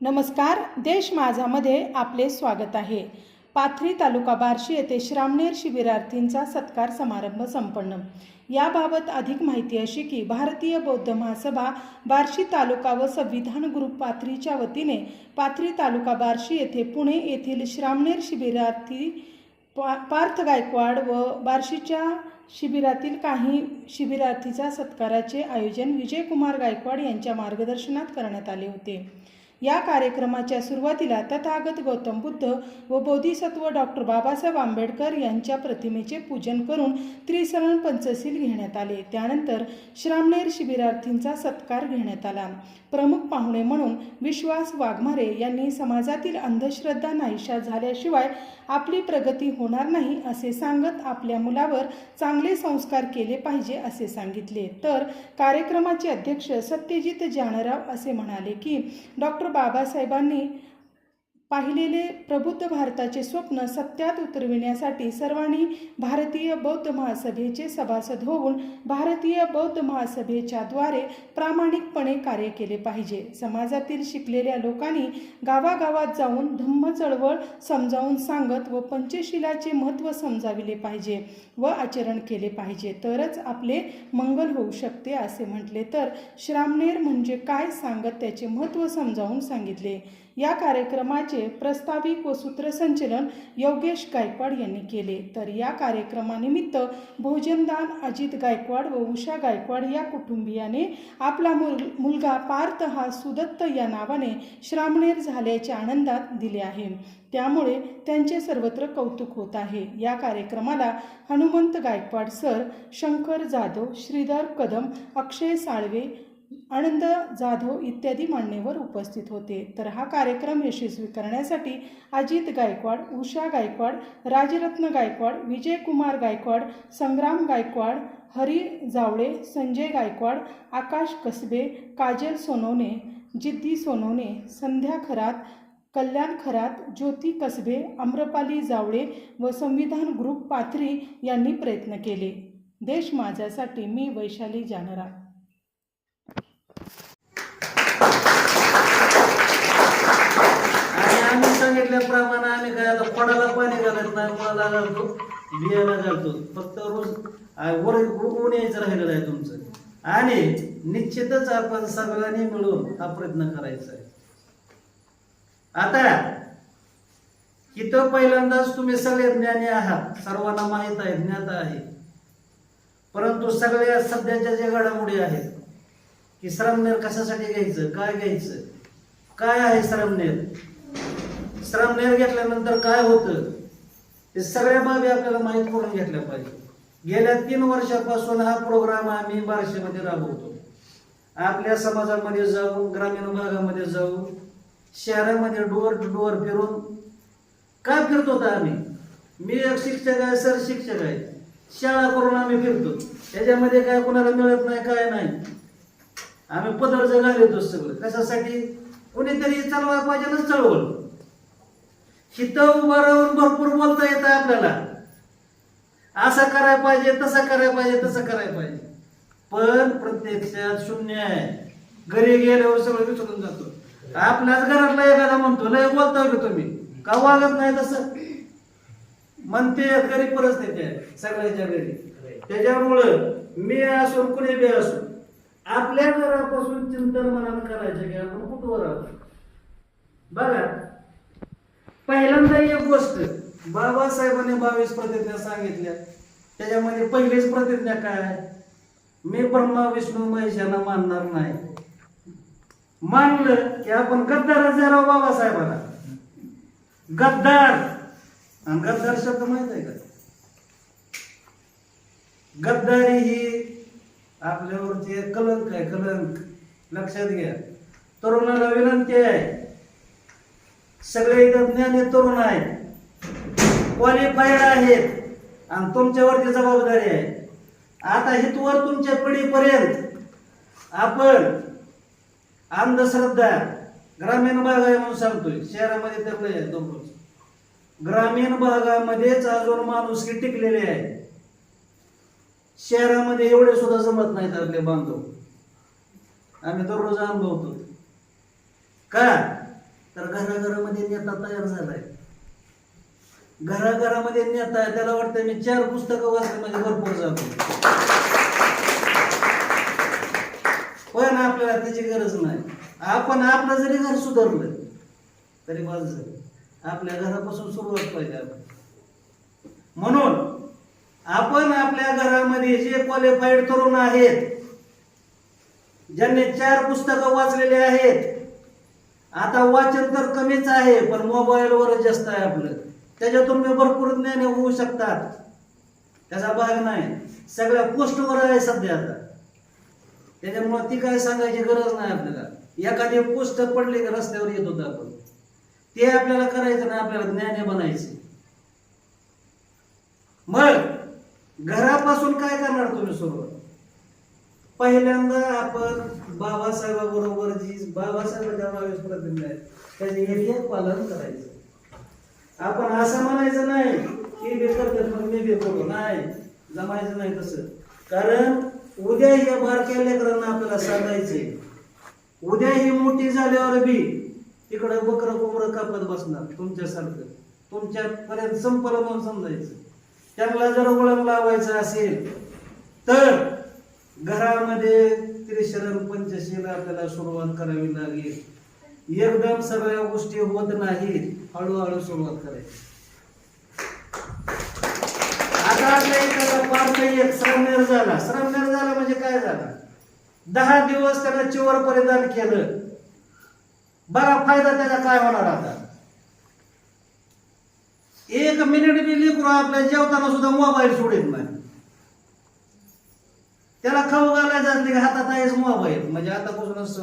नमस्कार देश माझामध्ये आपले स्वागत आहे. पाथरी तालुका बार्शी येथे श्रामणेर शिबिरार्थींचा सत्कार समारंभ संपन्न. याबाबत अधिक माहिती अशी की भारतीय बौद्ध महासभा बार्शी तालुका व संविधान ग्रुप पाथरीच्या वतीने पाथरी तालुका बार्शी येथे पुणे येथील श्रामणेर शिबिरार्थी पा पार्थ गायकवाड व बार्शीच्या शिबिरातील काही शिबिरार्थीचा सत्काराचे आयोजन विजयकुमार गायकवाड यांच्या मार्गदर्शनात करण्यात आले होते. या कार्यक्रमाच्या सुरुवातीला तथागत गौतम बुद्ध व बोधिसत्व डॉक्टर बाबासाहेब आंबेडकर यांच्या प्रतिमेचे पूजन करून त्रिसरण पंचशील घेण्यात आले. त्यानंतर श्रामणेर शिबिरार्थींचा सत्कार घेण्यात आला. प्रमुख पाहुणे म्हणून विश्वास वाघमारे यांनी समाजातील अंधश्रद्धा नाहीशा झाल्याशिवाय आपली प्रगती होणार नाही असे सांगत आपल्या मुलावर चांगले संस्कार केले पाहिजे असे सांगितले. तर कार्यक्रमाचे अध्यक्ष सत्यजित जानराव असे म्हणाले की डॉक्टर बाबासाहेबांनी पाहिलेले प्रबुद्ध भारताचे स्वप्न सत्यात उतरविण्यासाठी सर्वांनी भारतीय बौद्ध महासभेचे सभासद होऊन भारतीय बौद्ध महासभेच्या द्वारे प्रामाणिकपणे कार्य केले पाहिजे. समाजातील शिकलेल्या लोकांनी गावागावात जाऊन धम्म चळवळ समजावून सांगत व पंचशिलाचे महत्त्व समजाविले पाहिजे व आचरण केले पाहिजे. तरच आपले मंगल होऊ शकते असे म्हटले तर श्रामनेर म्हणजे काय सांगत त्याचे महत्त्व समजावून सांगितले. या कार्यक्रमाचे प्रस्ताविक व सूत्रसंचलन योगेश गायकवाड यांनी केले. तर या कार्यक्रमानिमित्त भोजनदान अजित गायकवाड व उषा गायकवाड या कुटुंबियाने आपला मुल मुलगा पार्थ हा सुदत्त या नावाने श्रामणेर झाल्याच्या आनंदात दिले आहे. त्यामुळे त्यांचे सर्वत्र कौतुक होत आहे. या कार्यक्रमाला हनुमंत गायकवाड सर शंकर जाधव श्रीधर कदम अक्षय साळवे आनंद जाधव इत्यादी मान्यवर उपस्थित होते. तर हा कार्यक्रम यशस्वी करण्यासाठी अजित गायकवाड उषा गायकवाड राजरत्न गायकवाड विजयकुमार गायकवाड संग्राम गायकवाड हरी जावळे संजय गायकवाड आकाश कसबे काजल सोनवणे जिद्दी सोनवणे संध्या खरात कल्याण खरात ज्योती कसबे आम्रपाली जावळे व संविधान ग्रुप पाथरी यांनी प्रयत्न केले. देश माझ्यासाठी मी वैशाली जानरा आणि आम्ही सांगितल्याप्रमाणे आम्ही काय आता फळाला पाणी घालत नाही मला घालतो? बियाला घालतो. फक्त रोज वर ऊन यायचं राहिलेलं आहे तुमचं. आणि निश्चितच आपण सगळ्यांनी मिळून हा प्रयत्न करायचा आहे. आता इथं पहिल्यांदाच तुम्ही सगळे ज्ञानी आहात. सर्वांना माहीत आहे ज्ञात आहे. परंतु सगळ्या सध्याच्या ज्या घडामोडी आहेत की श्रमनेर कशासाठी घ्यायचं काय घ्यायचं? काय आहे श्रमनेर? श्रमनेर घेतल्यानंतर काय होतं? हे सगळ्या बाबी आपल्याला माहीत करून घेतल्या पाहिजे. गेल्या तीन वर्षापासून हा प्रोग्राम आम्ही बारशेमध्ये राबवतो. आपल्या समाजामध्ये जाऊन ग्रामीण भागामध्ये जाऊन शहरामध्ये डोअर टू डोअर फिरून का फिरतो होता आम्ही? मी एक शिक्षक आहे सर शिक्षक आहे. शाळा करून आम्ही फिरतो. त्याच्यामध्ये काय कोणाला मिळत नाही काय नाही. आम्ही पदर जगाल येतो सगळं. कशासाठी? कोणीतरी चालवायला पाहिजे ना चळवळ. हिथं उभं राहून भरपूर बोलता येतं आपल्याला. असं करायला पाहिजे तसं करायला पाहिजे तसं करायला पाहिजे. पण प्रत्यक्षात शून्य आहे. घरी गेल्यावर सगळं विसरून जातो. आपल्याच घरातला एखादा म्हणतो लय बोलता का तुम्ही? का वागत नाही तसं? म्हणते घरी परिस्थिती आहे सगळ्याच्या घरी. त्याच्यामुळं मी असो कुणी बी असो आपल्या घरापासून चिंतन मनानं करायचं की आपण कुठवर आहोत? बघा पहिल्यांदा एक गोष्ट बाबासाहेबांनी बावीस प्रतिज्ञा सांगितल्या. त्याच्यामध्ये पहिलीच प्रतिज्ञा काय आहे? मी ब्रह्मा विष्णू महेशांना मानणार नाही. मानलं की आपण गद्दार झालो बाबासाहेबांना गद्दार. आणि गद्दार शब्द माहीत आहे का? गद्दारी ही आपल्यावरती एक कलंक आहे कलंक. लक्षात घ्या. तरुणाला विनंती आहे सगळे इथं ज्ञानी तरुण आहेत. क्वालिफाईड आहेत. आणि तुमच्यावरती जबाबदारी आहे. आता हितवर तुमच्या पिढीपर्यंत आपण अंधश्रद्धा ग्रामीण भाग आहे म्हणून सांगतोय. शहरामध्ये तर आहे दररोज ग्रामीण भागामध्येच अजून माणूस की टिकलेले आहे शहरामध्ये एवढे सुद्धा जमत नाहीत आपले बांधव. आम्ही दररोज अनुभवतो का? तर घराघरामध्ये नेता तयार झालाय. घराघरामध्ये नेता आहे त्याला वाटतं मी चार पुस्तकं वाचले म्हणजे भरपूर जातो पण आपल्याला त्याची गरज नाही. आपण आपलं जरी घर सुधारलं तरी बस झालं. आपल्या घरापासून सुरुवात पाहिजे आपण. म्हणून आपण आपल्या घरामध्ये जे क्वालिफाईड तरुण आहेत ज्यांनी चार पुस्तकं वाचलेले आहेत आता वाचन तर कमीच आहे पण मोबाईलवर जास्त आहे आपलं. त्याच्यातून मी भरपूर ज्ञान होऊ शकतात. त्याचा भाग नाही. सगळ्या पोस्टवर आहे सध्या आता. त्याच्यामुळे ती काय सांगायची गरज नाही आपल्याला. एखादी पोस्ट पडली की रस्त्यावर येत होतं आपण. ते आपल्याला करायचं नाही आपल्याला ज्ञाने बनायचे. मग घरापासून काय करणार तुम्ही सुरुवात? पहिल्यांदा आपण बाबासाहेबाबरोबर जी बाबासाहेबांच्या बावीस प्रतिज्ञा आहेत त्याचे एरिया पालन करायचं. आपण असं म्हणायचं नाही की बेकर करतात मग मी बी करू नाही जमायचं नाही तसं. कारण उद्या या बारक्या लेकरांना आपल्याला सांगायचे उद्या ही मोठी झाल्यावर बी तिकडे बकरं कोंबर कापत बसणार तुमच्यासारखं. तुमच्यापर्यंत संपलं म्हणून समजायचं. त्यांना जर वळण लावायचं असेल तर घरामध्ये त्रिशरण पंचशील आपल्याला सुरुवात करावी लागेल. एकदम सगळ्या गोष्टी होत नाहीत हळूहळू सुरुवात करायची. आता एक श्रमनेर झाला. श्रमनेर झाला म्हणजे काय झाला? दहा दिवस त्यानं चिवर परिधान केलं. बरा फायदा त्याचा काय होणार आता? एक मिनिट बी लेकरू आपल्या जेवताना सुद्धा मोबाईल सोडेल नाही. त्याला खाऊ घालायचं असले की हातात आहेच मोबाईल. म्हणजे आतापासूनच